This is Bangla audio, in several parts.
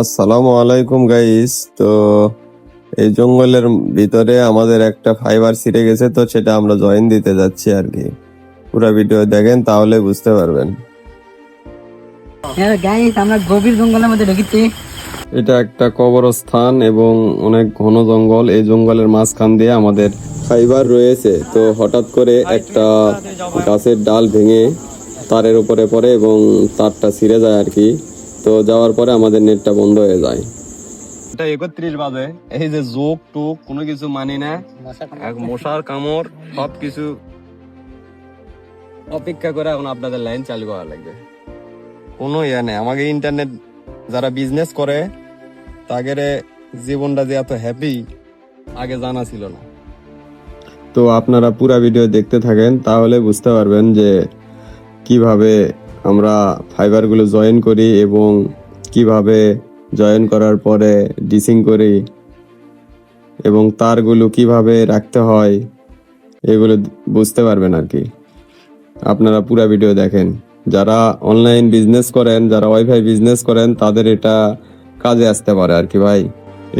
আসসালামু আলাইকুম গাইস তো এই জঙ্গলের ভিতরে আমাদের একটা ফাইবার ছিঁড়ে গেছে তো সেটা আমরা জয়েন দিতে যাচ্ছি আর কি। পুরো ভিডিও দেখেন তাহলে বুঝতে পারবেন। হ্যাঁ গাইস আমরা গভীর জঙ্গলের মধ্যে ঢুকেছি। এটা একটা কবরস্থান এবং অনেক ঘন জঙ্গল। এই জঙ্গলের মাঝখান দিয়ে আমাদের ফাইবার রয়েছে। তো হঠাৎ করে একটা গাছের ডাল ভেঙে তারের উপরে পড়ে এবং তারটা ছিঁড়ে যায় আর কি। তো যাওয়ার পরে আমাদের নেটটা বন্ধ হয়ে যায়। এটা একত্রিশ বাজে। এই যে যোগ টোক কোনো কিছু মানি না। এক মশার কামড় সব কিছু অপেক্ষা করে এখন আপনাদের লাইন চালু করা লাগবে। কোনো ইয়ে নেই। আমাকে ইন্টারনেট যারা বিজনেস করে তাদের জীবনটা যে এত হ্যাপি আগে জানা ছিল না। তো আপনারা পুরা ভিডিও দেখতে থাকেন তাহলে বুঝতে পারবেন যে কীভাবে আমরা ফাইবারগুলো জয়েন করি এবং কীভাবে জয়েন করার পরে ডিসিং করি এবং তারগুলো কীভাবে রাখতে হয়, এগুলো বুঝতে পারবেন আর কি। আপনারা পুরো ভিডিও দেখেন। যারা অনলাইন বিজনেস করেন, যারা ওয়াইফাই বিজনেস করেন, তাদের এটা কাজে আসতে পারে আর কি ভাই।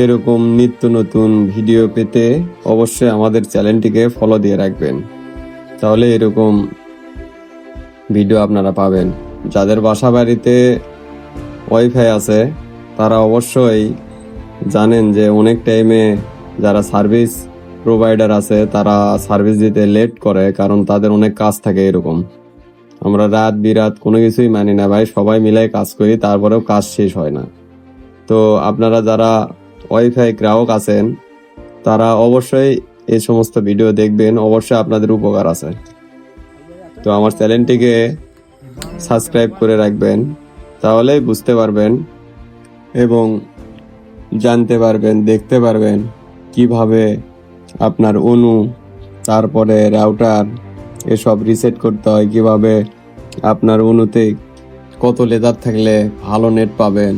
এরকম নিত্য নতুন ভিডিও পেতে অবশ্যই আমাদের চ্যানেলটিকে ফলো দিয়ে রাখবেন। তাহলে এরকম ভিডিও আপনারা পাবেন। যাদের বাসা বাড়িতে ওয়াইফাই আছে, তারা অবশ্যই জানেন যে অনেক টাইমে যারা সার্ভিস প্রোভাইডার আছে, তারা সার্ভিস দিতে লেট করে, কারণ তাদের অনেক কাজ থাকে এরকম। আমরা রাত, বিরাত কোনো কিছুই মানি না, ভাই, সবাই মিলে কাজ করি, তারপরেও কাজ শেষ হয় না। তো আপনারা যারা ওয়াইফাই গ্রাহক আছেন, তারা অবশ্যই এই সমস্ত ভিডিও দেখবেন, অবশ্যই আপনাদের উপকার আছে। তো আমার চ্যানেলটিকে সাবস্ক্রাইব করে রাখবেন, তাহলেই বুঝতে পারবেন এবং জানতে পারবেন, দেখতে পারবেন কীভাবে আপনার অনু, তারপরে রাউটার এসব রিসেট করতে হয়, কীভাবে আপনার অনুতে কত লেদার থাকলে ভালো নেট পাবেন,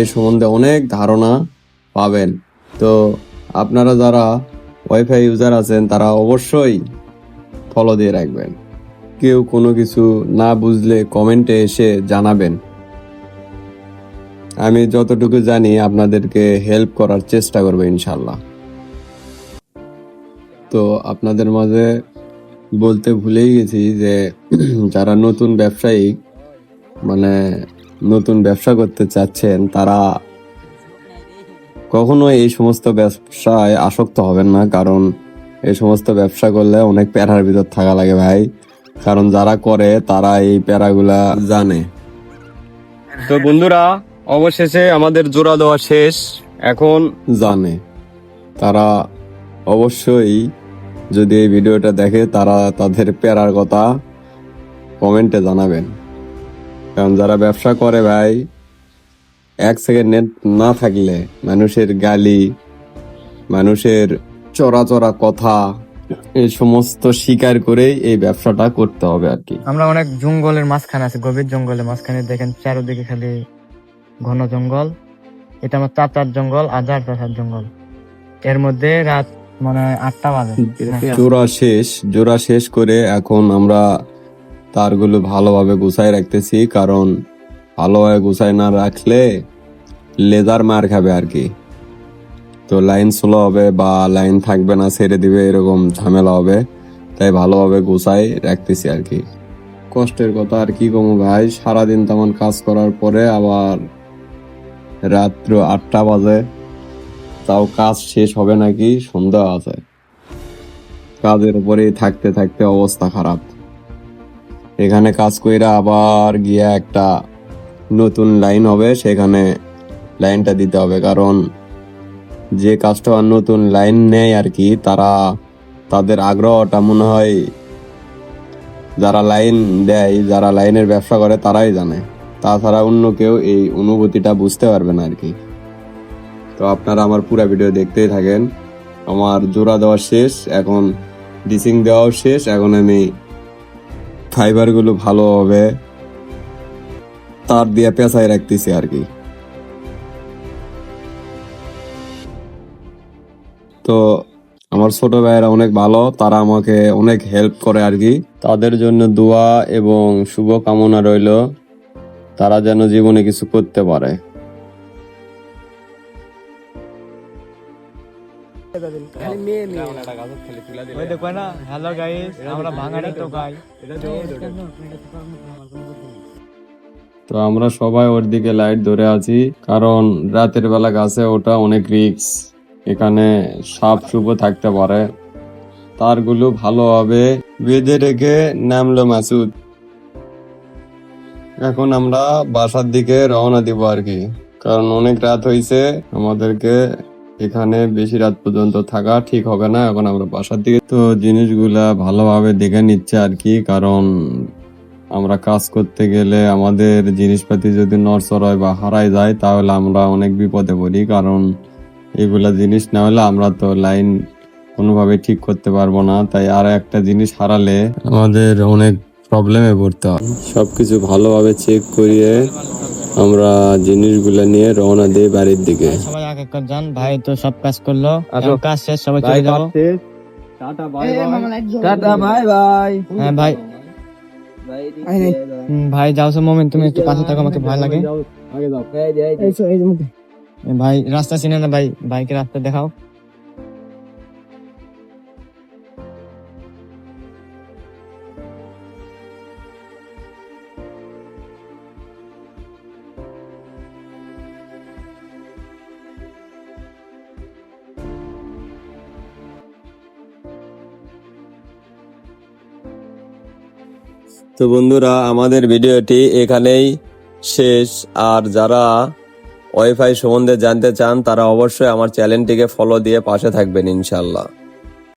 এ সম্বন্ধে অনেক ধারণা পাবেন। তো আপনারা যারা ওয়াইফাই ইউজার আছেন, তারা অবশ্যই ফলো দিয়ে রাখবেন। কেউ কোনো কিছু না বুঝলে কমেন্টে এসে জানাবেন। আমি যতটুকু জানি, আপনাদেরকে হেল্প করার চেষ্টা করব ইনশাল্লাহ তো আপনাদের মাঝে বলতে ভুলেই গেছি যে, যারা নতুন ব্যবসায়ী মানে নতুন ব্যবসা করতে চাচ্ছেন, তারা কখনো এই সমস্ত ব্যবসায় আসক্ত হবেন না, কারণ এই সমস্ত ব্যবসা করলে অনেক প্যারার ভিতর থাকা লাগে ভাই। কারণ যারা করে তারা এই প্যারাগুলা জানে। তো বন্ধুরা অবশেষে আমাদের জোড়া দেওয়া শেষ। এখন জানে। তারা অবশ্যই যদি এই ভিডিওটা দেখে তারা তাদের প্যারার কথা কমেন্টে জানাবেন। কারণ যারা ব্যবসা করে ভাই এক সেকেন্ড নেট না থাকলে মানুষের গালি মানুষের চড়াচড়া কথা সমস্ত স্বীকার করেই এই ব্যবসাটা করতে হবে আর কি। আমরা অনেক জঙ্গলের মাঝখানে আছি গভীর জঙ্গলের মাঝখানে। দেখেন চারোদিকে খালি ঘন জঙ্গল। এটা আমার চাচার জঙ্গল আর যার জঙ্গল। এর মধ্যে রাত মানে আটটা বাজে। জোড়া শেষ জোড়া শেষ করে এখন আমরা তারগুলো ভালোভাবে গুছাই রাখতেছি কারণ ভালোভাবে গুছাই না রাখলে লেদার মার খাবে আর কি। তো লাইন স্লো হবে বা লাইন থাকবে না, ছেড়ে দিবে, এরকম ঝামেলা হবে। তাই ভালোভাবে গুছাই রাখতেছি আর কি। কষ্টের কথা আর কি কমু ভাই, সারাদিন তেমন কাজ করার পরে আবার রাত্র আটটা বাজে। তাও কাজ শেষ হবে নাকি? সন্ধ্যা আছে। কাজের উপরেই থাকতে থাকতে অবস্থা খারাপ। এখানে কাজ কইরা আবার গিয়া একটা নতুন লাইন হবে, সেখানে লাইনটা দিতে হবে, কারণ যে কাস্টমার নতুন লাইন নেয় আর কি, তারা তাদের আগ্রহটা মনে হয় যারা লাইন দেয়, যারা লাইনের ব্যবসা করে, তারাই জানে। তাছাড়া অন্য কেউ এই অনুভূতিটা বুঝতে পারবে না আর কি। তো আপনারা আমার পুরো ভিডিও দেখতেই থাকেন। আমার জোড়া দেওয়া শেষ, এখন ডিসিং দেওয়াও শেষ, এখন আমি ফাইবারগুলো ভালোভাবে তার দিয়ে পেঁচাই রাখতেছি আর কি। তো আমার ছোট ভাইয়েরা অনেক ভালো তারা আমাকে অনেক হেল্প করে আর কি। তাদের জন্য দোয়া এবং শুভকামনা রইল তারা যেন জীবনে কিছু করতে পারে। তো তো আমরা সবাই ওর দিকে লাইট ধরে আছি কারণ রাতের বেলা গাছে ওটা অনেক রিক্স এখানে সাপ সুপো থাকতে পারে। তারগুলো ভালোভাবে বেঁধে রেখে নামলো মাসুদ। এখন আমরা বাসার দিকে রওনা দিব আর কি। কারণ অনেক রাত হয়েছে আমাদেরকে এখানে বেশি রাত পর্যন্ত থাকা ঠিক হবে না। এখন আমরা বাসার দিকে তো জিনিসগুলা ভালোভাবে দেখে নিচ্ছে আর কি, কারণ আমরা কাজ করতে গেলে আমাদের জিনিসপাতি যদি নড়চড় হয় বা হারাই যায়, তাহলে আমরা অনেক বিপদে পড়ি। কারণ এগুলা জিনিস না হলে আমরা তো লাইন কোনোভাবে ঠিক করতে পারব না। তাই আর একটা জিনিস হারালে আমাদের অনেক প্রবলেমে পড়তে হয়। সবকিছু ভালোভাবে চেক করিয়ে আমরা জিনিসগুলো নিয়ে রওনা দিই বাড়ির দিকে। সবাই এক ভাই তো সব কাজ করল। কাজ শেষ সবাই চলে যাব। Tata bye bye. হ্যাঁ ভাই। ভাই যাও মোমেন্ট তুমি একটু পাশে থাকো আমাকে ভয় লাগে। ভাই, রাস্তা চিনে না ভাই, বাইকে রাস্তা দেখাও। তো বন্ধুরা, আমাদের ভিডিওটি এখানেই শেষ। আর যারা ওয়াইফাই সম্বন্ধে জানতে চান তারা অবশ্যই আমার চ্যানেলটিকে ফলো দিয়ে পাশে থাকবেন ইনশাল্লাহ